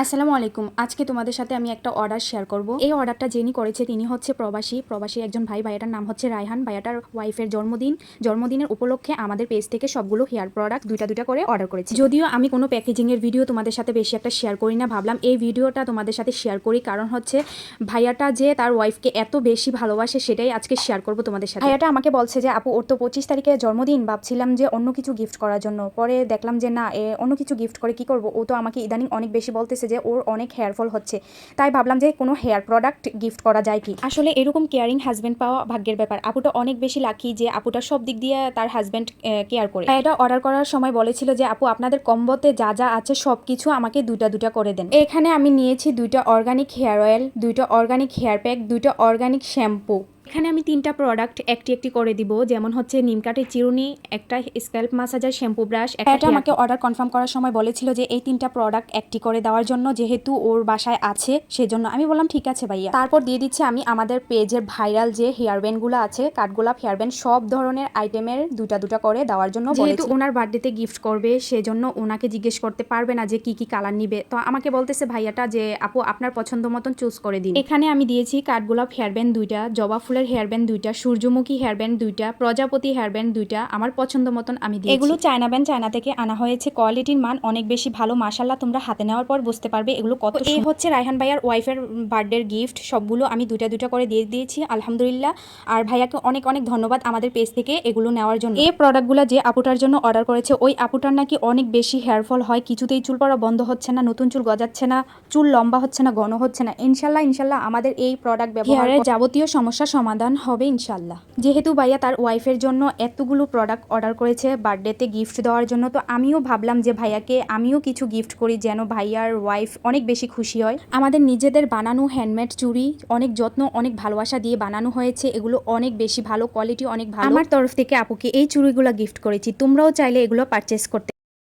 আসসালামু আলাইকুম। আজকে তোমাদের সাথে আমি একটা অর্ডার শেয়ার করব। এই অর্ডারটা যিনি করেছে, তিনি হচ্ছে প্রবাসী। প্রবাসী একজন ভাই। ভাইয়াটার নাম হচ্ছে রায়হান। ভাইয়াটার ওয়াইফের জন্মদিন। জন্মদিনের উপলক্ষে আমাদের পেজ থেকে সবগুলো হেয়ার প্রোডাক্ট দুইটা দুইটা করে অর্ডার করেছি। যদিও আমি কোনো প্যাকেজিংয়ের ভিডিও তোমাদের সাথে বেশি একটা শেয়ার করি না, ভাবলাম এই ভিডিওটা তোমাদের সাথে শেয়ার করি। কারণ হচ্ছে ভাইয়াটা যে তার ওয়াইফকে এত বেশি ভালোবাসে, সেটাই আজকে শেয়ার করব তোমাদের সাথে। ভাইয়াটা আমাকে বলছে যে, আপু, ওর তো পঁচিশ তারিখে জন্মদিন। ভাবছিলাম যে অন্য কিছু গিফট করার জন্য। পরে দেখলাম যে, না অন্য কিছু গিফট করে কি করব? ও তো আমাকে ইদানিং অনেক বেশি বলতেছে যে ওর অনেক হেয়ার ফল হচ্ছে। তাই ভাবলাম যে কোনো হেয়ার প্রোডাক্ট গিফট করা যায় কি? আসলে এরকম কেয়ারিং হাজব্যান্ড পাওয়া ভাগ্যের ব্যাপার। আপুটা অনেক বেশি লাকি যে আপুটা সব দিক দিয়ে তার হাজব্যান্ড কেয়ার করে। এটা অর্ডার করার সময় বলেছিল যে, আপু, আপনাদের কম্বোতে যা যা আছে সব কিছু আমাকে দুটা দুটা করে দেন। এখানে আমি নিয়েছি দুইটা অর্গানিক হেয়ার অয়েল দুইটা অর্গানিক হেয়ার প্যাক দুইটা অর্গানিক শ্যাম্পু এখানে আমি তিনটা প্রোডাক্ট একটি একটি করে দিব। যেমন হচ্ছে নিমকাঠের চিরুনি একটা স্ক্যাল্প মাসাজার শ্যাম্পু ব্রাশ এটা আমাকে অর্ডার কনফার্ম করার সময় বলেছিল যে এই তিনটা প্রোডাক্ট একটি করে দেওয়ার জন্য যেহেতু ওর বাসায় আছে সেজন্য আমি বললাম ঠিক আছে ভাইয়া। তারপর দিয়ে দিচ্ছি আমি আমাদের পেজের ভাইরাল যে হেয়ার ব্যান্ডগুলো আছে কাঠগোলাপ হেয়ার ব্যান্ড সব ধরনের আইটেমের দুটা দুটা করে দেওয়ার জন্য যেহেতু ওনার বার্থডেতে গিফট করবে সেজন্য ওনাকে জিজ্ঞেস করতে পারবে না যে কি কি কালার নিবে। তো আমাকে বলতেছে ভাইয়াটা যে আপু আপনার পছন্দ মতন চুজ করে দিন। এখানে আমি দিয়েছি কাঠগোলাপ হেয়ার ব্যান্ড দুইটা জবা ফুলের হেয়ার ব্যান্ড দুইটা সূর্যমুখী হেয়ার ব্যান্ড দুইটা প্রজাপতি হেয়ার ব্যান্ড দুইটা আমার পছন্দ মতন আমি দিয়েছি। এগুলো চায়না ব্যান্ড চায়না থেকে আনা হয়েছে। কোয়ালিটির মান অনেক বেশি ভালো মাশাল্লাহ তোমরা হাতে নেওয়ার পর বুঝতে পারবে এগুলো কত এই হচ্ছে রায়হান ভাইয়ার ওয়াইফের বার্থডের গিফট সবগুলো আমি দুইটা দুইটা করে দিয়ে দিয়েছি আলহামদুলিল্লাহ। আর ভাইয়াকে অনেক অনেক ধন্যবাদ আমাদের পেজ থেকে এগুলো নেওয়ার জন্য। এই প্রোডাক্টগুলো যে আপুটার জন্য অর্ডার করেছে ওই আপুটার নাকি অনেক বেশি হেয়ার ফল হয়। কিছুতেই চুল পড়া বন্ধ হচ্ছে না নতুন চুল গজাচ্ছে না চুল লম্বা হচ্ছে না ঘন হচ্ছে না। ইনশাল্লাহ ইনশাল্লাহ আমাদের এই প্রোডাক্ট ব্যবহারের যাবতীয় সমস্যা সমাধান হবে ইনশাল্লাহ যেহেতু ভাইয়া তার ওয়াইফের জন্য এতগুলো প্রোডাক্ট অর্ডার করেছে বার্থডেতে গিফট দেওয়ার জন্য, তো আমিও ভাবলাম যে ভাইয়াকে আমিও কিছু গিফট করি যেন ভাইয়ার ওয়াইফ অনেক বেশি খুশি হয়। আমাদের নিজেদের বানানো হ্যান্ডমেড চুড়ি অনেক যত্ন, অনেক ভালোবাসা দিয়ে বানানো হয়েছে। এগুলো অনেক বেশি ভালো কোয়ালিটি অনেক ভালো। আমার তরফ থেকে আপুকে এই চুড়িগুলো গিফট করেছি। তোমরাও চাইলে এগুলো পারচেস করতে